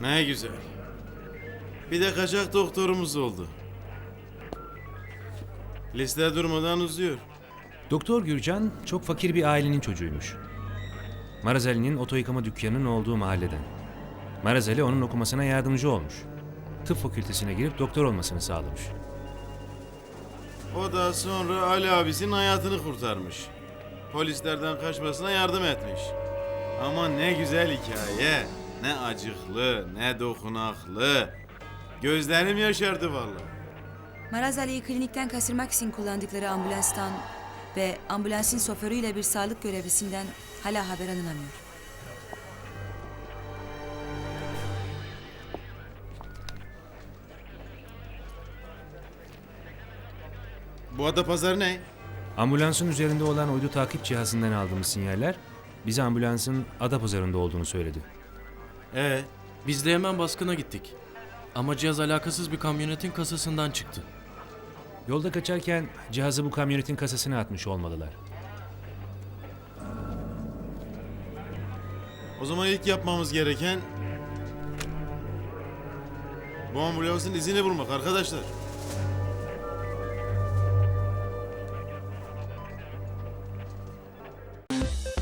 Ne güzel. Bir de kaçak doktorumuz oldu. Liste durmadan uzuyor. Doktor Gürcan çok fakir bir ailenin çocuğuymuş. Marazeli'nin oto yıkama dükkanının olduğu mahalleden. Marazeli onun okumasına yardımcı olmuş. Tıp fakültesine girip doktor olmasını sağlamış. O da sonra Ali abisinin hayatını kurtarmış. Polislerden kaçmasına yardım etmiş. Ama ne güzel hikaye. Ne acıklı, ne dokunaklı. Gözlerim yaşardı vallahi. Maraz Ali'yi klinikten kaçırmak için kullandıkları ambulanstan ve ambulansın şoförüyle bir sağlık görevlisinden hala haber alınamıyor. Bu ada pazarı ne? Ambulansın üzerinde olan uydu takip cihazından aldığımız sinyaller bize ambulansın Adapazarı'nda olduğunu söyledi. Ee, Biz de hemen baskına gittik. Ama cihaz alakasız bir kamyonetin kasasından çıktı. Yolda kaçarken cihazı bu kamyonetin kasasına atmış olmalılar. o zaman ilk yapmamız gereken... Bu ambulansın izini bulmak arkadaşlar.